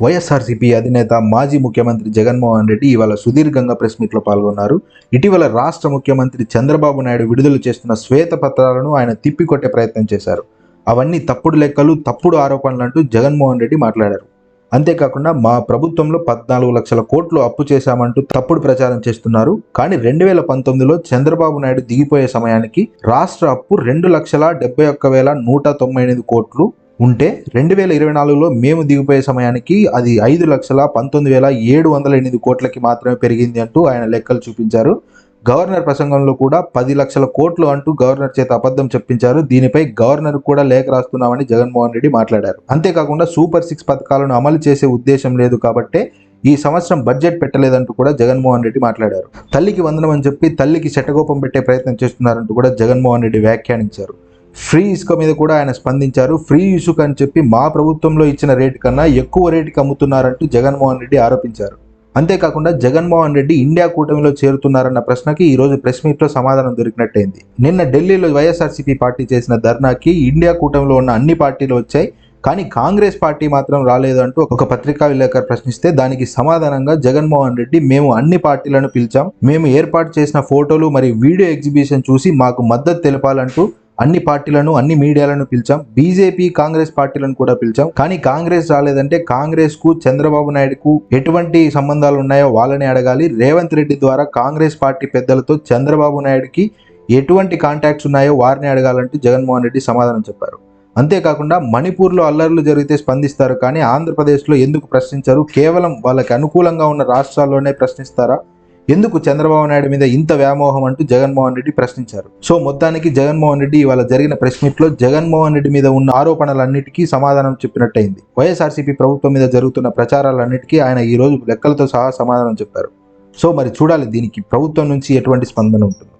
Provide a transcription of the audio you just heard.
వైఎస్ఆర్సీపీ అధినేత మాజీ ముఖ్యమంత్రి జగన్మోహన్ రెడ్డి ఇవాళ సుదీర్ఘంగా ప్రెస్ మీట్లో పాల్గొన్నారు. ఇటీవల రాష్ట్ర ముఖ్యమంత్రి చంద్రబాబు నాయుడు విడుదల చేస్తున్న శ్వేతపత్రాలను ఆయన తిప్పికొట్టే ప్రయత్నం చేశారు. అవన్నీ తప్పుడు లెక్కలు తప్పుడు ఆరోపణలు అంటూ జగన్మోహన్ రెడ్డి మాట్లాడారు. అంతేకాకుండా మా ప్రభుత్వంలో పద్నాలుగు లక్షల కోట్లు అప్పు చేశామంటూ తప్పుడు ప్రచారం చేస్తున్నారు. కానీ రెండు వేల పంతొమ్మిదిలో చంద్రబాబు నాయుడు దిగిపోయే సమయానికి రాష్ట్ర అప్పు రెండు లక్షల డెబ్బై ఒక్క వేల నూట తొంభై ఎనిమిది కోట్లు ఉంటే రెండు వేల ఇరవై నాలుగులో మేము దిగిపోయే సమయానికి అది ఐదు లక్షల పంతొమ్మిది వేల ఏడు వందల ఎనిమిది కోట్లకి మాత్రమే పెరిగింది అంటూ ఆయన లెక్కలు చూపించారు. గవర్నర్ ప్రసంగంలో కూడా పది లక్షల కోట్లు అంటూ గవర్నర్ చేత అబద్ధం చెప్పించారు. దీనిపై గవర్నర్ కూడా లేఖ రాస్తున్నామని జగన్మోహన్ రెడ్డి మాట్లాడారు. అంతేకాకుండా సూపర్ సిక్స్ పథకాలను అమలు చేసే ఉద్దేశం లేదు కాబట్టే ఈ సంవత్సరం బడ్జెట్ పెట్టలేదంటూ కూడా జగన్మోహన్ రెడ్డి మాట్లాడారు. తల్లికి వందనం అని చెప్పి తల్లికి శటకోపం పెట్టే ప్రయత్నం చేస్తున్నారంటూ కూడా జగన్మోహన్ రెడ్డి వ్యాఖ్యానించారు. ఫ్రీ ఇసుక మీద కూడా ఆయన స్పందించారు. ఫ్రీ ఇసుక అని చెప్పి మా ప్రభుత్వంలో ఇచ్చిన రేటు కన్నా ఎక్కువ రేటుకి అమ్ముతున్నారంటూ జగన్మోహన్ రెడ్డి ఆరోపించారు. అంతేకాకుండా జగన్మోహన్ రెడ్డి ఇండియా కూటమిలో చేరుతున్నారన్న ప్రశ్నకి ఈరోజు ప్రెస్ మీట్లో సమాధానం దొరికినట్టయింది. నిన్న ఢిల్లీలో వైఎస్ఆర్సీపీ పార్టీ చేసిన ధర్నాకి ఇండియా కూటమిలో ఉన్న అన్ని పార్టీలు వచ్చాయి. కానీ కాంగ్రెస్ పార్టీ మాత్రం రాలేదు అంటూ ఒక పత్రికా విలేకరు ప్రశ్నిస్తే దానికి సమాధానంగా జగన్మోహన్ రెడ్డి మేము అన్ని పార్టీలను పిలిచాం. మేము ఏర్పాటు చేసిన ఫోటోలు మరియు వీడియో ఎగ్జిబిషన్ చూసి మాకు మద్దతు తెలపాలంటూ అన్ని పార్టీలను అన్ని మీడియాలను పిలిచాం. బీజేపీ కాంగ్రెస్ పార్టీలను కూడా పిలిచాం. కానీ కాంగ్రెస్ రాలేదంటే కాంగ్రెస్కు చంద్రబాబు నాయుడుకు ఎటువంటి సంబంధాలు ఉన్నాయో వాళ్ళని అడగాలి. రేవంత్ రెడ్డి ద్వారా కాంగ్రెస్ పార్టీ పెద్దలతో చంద్రబాబు నాయుడుకి ఎటువంటి కాంటాక్ట్స్ ఉన్నాయో వారిని అడగాలంటూ జగన్మోహన్ రెడ్డి సమాధానం చెప్పారు. అంతేకాకుండా మణిపూర్లో అల్లర్లు జరిగితే స్పందిస్తారు కానీ ఆంధ్రప్రదేశ్లో ఎందుకు ప్రశ్నించరు? కేవలం వాళ్ళకి అనుకూలంగా ఉన్న రాష్ట్రాల్లోనే ప్రశ్నిస్తారా? ఎందుకు చంద్రబాబు నాయుడు మీద ఇంత వ్యామోహం అంటూ జగన్మోహన్ రెడ్డి ప్రశ్నించారు? సో మొత్తానికి జగన్మోహన్ రెడ్డి ఇవాళ జరిగిన ప్రెస్ మీట్లో జగన్మోహన్ రెడ్డి మీద ఉన్న ఆరోపణలన్నిటికీ సమాధానం చెప్పినట్టయింది. వైఎస్ఆర్సీపీ ప్రభుత్వం మీద జరుగుతున్న ప్రచారాలన్నిటికీ ఆయన ఈ రోజు లెక్కలతో సహా సమాధానం చెప్పారు. సో మరి చూడాలి దీనికి ప్రభుత్వం నుంచి ఎటువంటి స్పందన ఉంటుంది.